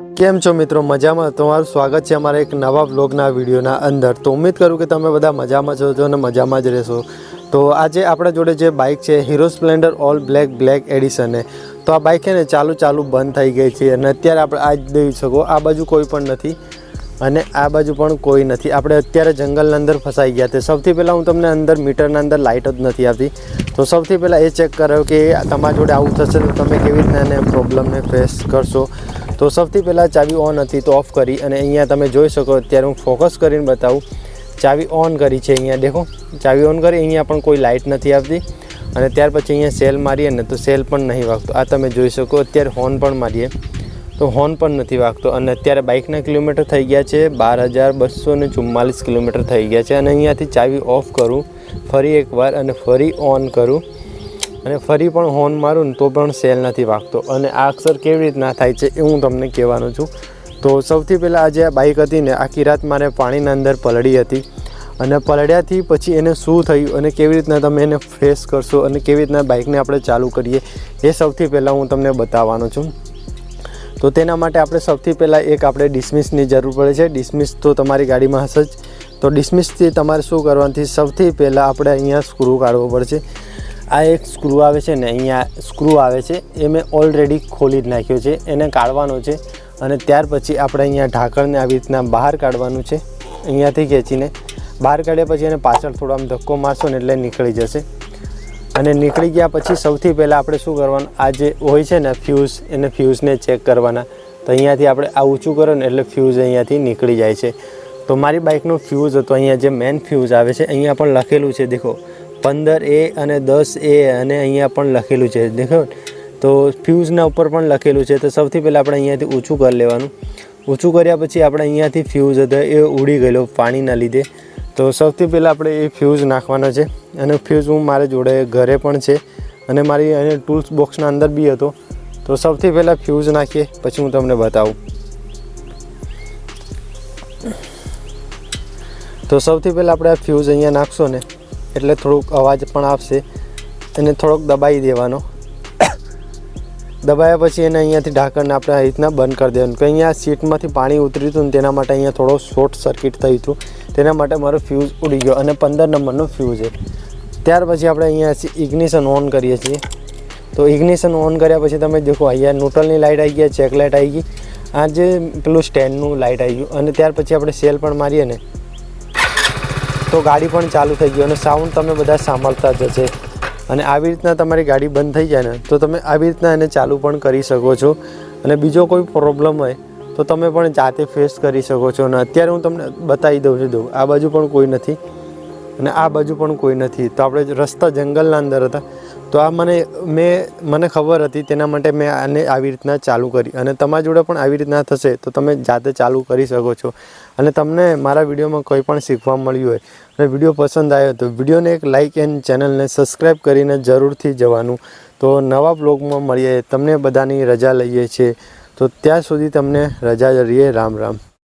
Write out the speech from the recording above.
કેમ છો મિત્રો? મજામાં? તમારું સ્વાગત છે અમારા એક નવા બ્લોગના વિડીયોના અંદર. તો ઉમ્મીદ કરું કે તમે બધા મજામાં છો છો અને મજામાં જ રહેશો. તો આજે આપણા જોડે જે બાઇક છે Hero Splendor all black black edition તો આ બાઇક છે ને ચાલુ ચાલુ બંધ થઈ ગઈ છે અને અત્યારે આપણે આ જ જોઈ શકો, આ બાજુ કોઈ પણ નથી અને આ બાજુ પણ કોઈ નથી. આપણે અત્યારે જંગલના અંદર ફસાઈ ગયા છે. સૌથી પહેલાં હું તમને અંદર મીટરના અંદર લાઇટ જ નથી આવતી તો સૌથી પહેલાં એ ચેક કરો કે તમારા જોડે આવું થશે તો તમે કેવી રીતના એને પ્રોબ્લમને ફેસ કરશો. તો સૌથી પહેલાં ચાવી ઓન હતી તો ઓફ કરી અને અહીંયા તમે જોઈ શકો અત્યારે હું ફોકસ કરીને બતાવું. ચાવી ઓન કરી છે અહીંયા, દેખો. ચાવી ઓન કરી, અહીંયા પણ કોઈ લાઇટ નથી આવતી. અને ત્યાર પછી અહીંયા સેલ મારીએ ને તો સેલ પણ નહીં વાગતો. આ તમે જોઈ શકો, અત્યારે હોર્ન પણ મારીએ. તો હોર્ન પણ નથી વાગતો. અને અત્યારે બાઇકના કિલોમીટર થઈ ગયા છે, બાર હજાર બસો ને ચુમ્માલીસ કિલોમીટર થઈ ગયા છે. અને અહીંયાથી ચાવી ઓફ કરું, ફરી એકવાર અને ફરી ઓન કરું. અને ફરી પણ હોર્ન મારું ને તો પણ સેલ નથી વાગતો. અને આ અક્ષર કેવી રીતના થાય છે એ હું તમને કહેવાનો છું. તો સૌથી પહેલાં આ બાઇક હતી ને, આખી રાત મારે પાણીના અંદર પલળી હતી. અને પલળ્યાથી પછી એને શું થયું અને કેવી રીતના તમે એને ફેસ કરશો અને કેવી રીતના બાઇકને આપણે ચાલુ કરીએ, એ સૌથી પહેલાં હું તમને બતાવવાનો છું. તો તેના માટે આપણે સૌથી પહેલાં એક આપણે ડિસમિસની જરૂર પડે છે. ડિસમિસ તો તમારી ગાડીમાં હશે જ. તો ડિસમિસથી તમારે શું કરવાથી સૌથી પહેલાં આપણે અહીંયા સ્ક્રૂ કાઢવો પડશે. આ એક સ્ક્રૂ આવે છે ને અહીંયા સ્ક્રૂ આવે છે. એ મેં ઓલરેડી ખોલી જ નાખ્યો છે. એને કાઢવાનો છે અને ત્યાર પછી આપણે અહીંયા ઢાંકણને આવી રીતના બહાર કાઢવાનું છે. અહીંયાથી ખેંચીને બહાર કાઢ્યા પછી એને પાછળ થોડો આમ ધક્કો મારશો ને એટલે નીકળી જશે. અને નીકળી ગયા પછી સૌથી પહેલાં આપણે શું કરવાનું, આ જે હોય છે ને ફ્યુઝ એને ફ્યુઝને ચેક કરવાના. તો અહીંયાથી આપણે આ ઊંચું કરો ને એટલે ફ્યુઝ અહીંયાથી નીકળી જાય છે. તો મારી બાઇકનો ફ્યુઝ હતો, અહીંયા જે મેન ફ્યુઝ આવે છે, અહીંયા પણ લખેલું છે, દેખો. પંદર એ અને દસ એ અને અહીંયા પણ લખેલું છે. દેખો? તો ફ્યુઝના ઉપર પણ લખેલું છે. તો સૌથી પહેલાં આપણે અહીંયાથી ઊંચું કરી લેવાનું. ઊંચું કર્યા પછી આપણે અહીંયાથી ફ્યુઝ હતો, એ ઉડી ગયેલો પાણીના લીધે. તો સૌથી પહેલાં આપણે એ ફ્યુઝ નાખવાનો છે અને ફ્યુઝ હું મારે જોડે ઘરે પણ છે અને મારી એને ટૂલ્સ બોક્સના અંદર બી હતો. તો સૌથી પહેલાં ફ્યુઝ નાખીએ, પછી હું તમને બતાવું. તો સૌથી પહેલાં આપણે આ ફ્યુઝ અહીંયા નાખશો ને એટલે થોડુંક અવાજ પણ આવશે એને થોડોક દબાવી દેવાનો. દબાયા પછી એને અહીંયાથી ઢાંકણને આપણે આ રીતના બંધ કરી દેવાનું. કે અહીંયા સીટમાંથી પાણી ઉતર્યું હતું ને તેના માટે અહીંયા થોડો શોર્ટ સર્કિટ થયું હતું. તેના માટે મારો ફ્યુઝ ઉડી ગયો અને પંદર નંબરનો ફ્યુઝ છે. ત્યાર પછી આપણે અહીંયા ઇગ્નિશન ઓન કરીએ છીએ. તો ઇગ્નિશન ઓન કર્યા પછી તમે દેખો અહીંયા ન્યુટ્રલની લાઇટ આવી ગયા ચેક લાઇટ આવી ગઈ. આ જે પેલું સ્ટેન્ડનું લાઇટ આવી ગયું. અને ત્યાર પછી આપણે સેલ પણ મારીએ ને. તો ગાડી પણ ચાલુ થઈ ગઈ અને સાઉન્ડ તમે બધા સાંભળતા જ હશે. અને આવી રીતના તમારી ગાડી બંધ થઈ જાય ને, તો તમે આવી રીતના એને ચાલુ પણ કરી શકો છો. અને બીજો કોઈ પ્રોબ્લેમ હોય, તો તમે પણ જાતે ફેસ કરી શકો છો. અને અત્યારે હું તમને બતાવી દઉં છું દઉં આ બાજુ પણ કોઈ નથી. અને આ બાજુ પણ કોઈ નથી. તો આપણે રસ્તા જંગલના અંદર હતા. તો આ મને, મેં, મને ખબર હતી તેના માટે મેં આને આવી રીતના ચાલુ કરી. અને તમારા જોડે પણ આવી રીતના થશે, તો તમે જાતે ચાલુ કરી શકો છો. અને તમને મારા વિડીયોમાં કંઈ પણ શીખવા મળ્યું હોય, અને વીડિયો પસંદ આવ્યો તો વિડીયોને એક લાઇક એન્ડ ચેનલને સબસ્ક્રાઈબ કરીને જરૂરથી જવાનું. તો નવા બ્લોગમાં મળીએ, તમને બધાની રજા લઈએ છીએ. તો ત્યાં સુધી તમને રજા જરીએ રામ રામ.